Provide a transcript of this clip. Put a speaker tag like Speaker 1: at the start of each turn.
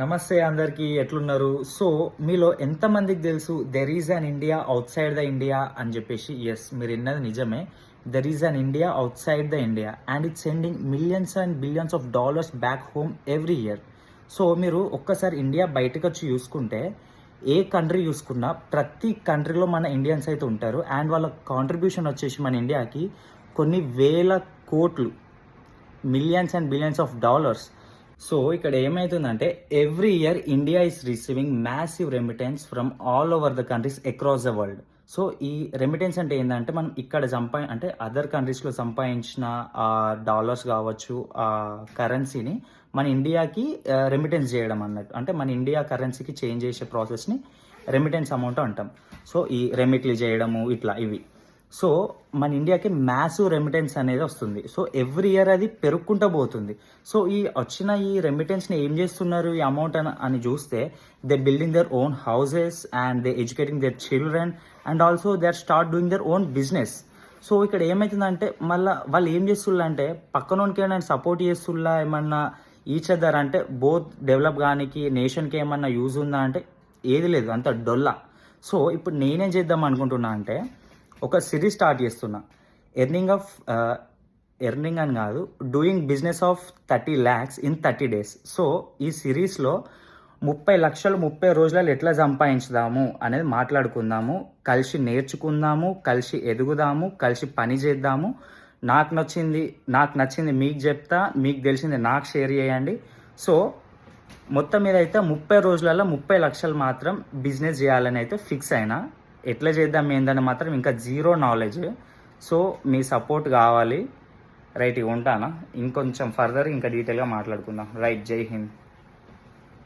Speaker 1: నమస్తే అందరికీ ఎట్లున్నారు? సో మీలో ఎంతమందికి తెలుసు there is an India outside the India అని చెప్పేసి ఎస్ మీరు విన్నది నిజమే. There is an India outside the India and it's sending millions and billions of dollars back home every year so మీరు ఒక్కసారి ఇండియా బయటకు వచ్చి చూసుకుంటే ఏ కంట్రీ చూసుకున్నా ప్రతి కంట్రీలో మన ఇండియన్స్ అయితే ఉంటారు. అండ్ వాళ్ళ కాంట్రిబ్యూషన్ వచ్చేసి మన ఇండియాకి కొన్ని వేల కోట్లు millions and billions of dollars so ఇక్కడ ఏమవుతుందంటే every year India is receiving massive remittance from all over the countries across the world so ఈ రెమిటెన్స్ అంటే ఏంటంటే మనం ఇక్కడ సంపా అంటే అదర్ కంట్రీస్లో సంపాదించిన డాలర్స్ కావచ్చు ఆ కరెన్సీని మన ఇండియాకి రెమిటెన్స్ చేయడం అన్నట్టు. అంటే మన ఇండియా కరెన్సీకి చేంజ్ చేసే ప్రాసెస్ని రెమిటెన్స్ అమౌంట్ అంటాం. సో ఈ రెమిట్లు చేయడము ఇట్లా ఇవి. సో మన ఇండియాకి మ్యాసివ్ రెమిటెన్స్ అనేది వస్తుంది. సో ఎవ్రీ ఇయర్ అది పెరుక్కుంటూ పోతుంది. సో ఈ వచ్చిన ఈ రెమిటెన్స్ని ఏం చేస్తున్నారు? ఈ అమౌంట్ అని అని చూస్తే they building their own houses and they educating their children and also they are start doing their own business so ఇక్కడ ఏమవుతుందంటే మళ్ళీ వాళ్ళు ఏం చేస్తుల్లా అంటే పక్కనోనికి ఏమైనా సపోర్ట్ చేస్తుల్లా ఏమన్నా ఈచ్ అదర్ అంటే బోత్ డెవలప్ కానికి నేషన్కి ఏమన్నా యూజ్ ఉందా అంటే ఏది లేదు. అంత డొల్లా. సో ఇప్పుడు నేనేం చేద్దాం అనుకుంటున్నా అంటే ఒక సిరీస్ స్టార్ట్ చేస్తున్నా. ఎర్నింగ్ ఆఫ్ ఎర్నింగ్ అని కాదు doing business of thirty lakhs in thirty days so ఈ సిరీస్లో ముప్పై లక్షలు ముప్పై రోజులలో ఎట్లా సంపాదించుదాము అనేది మాట్లాడుకుందాము కలిసి నేర్చుకుందాము కలిసి ఎదుగుదాము కలిసి పని చేద్దాము. నాకు నచ్చింది నాకు నచ్చింది మీకు చెప్తా మీకు తెలిసింది నాకు షేర్ చేయండి. సో మొత్తం మీద అయితే ముప్పై రోజులలో ముప్పై లక్షలు మాత్రం బిజినెస్ చేయాలని అయితే ఫిక్స్ అయినా ఎట్లా చేద్దాం ఏందని మాత్రం ఇంకా జీరో నాలెడ్జ్. సో మీ సపోర్ట్ కావాలి. రైట్ ఇవి ఉంటానా? ఇంకొంచెం ఫర్దర్ ఇంకా డీటెయిల్గా మాట్లాడుకుందాం. రైట్ జై హింద్.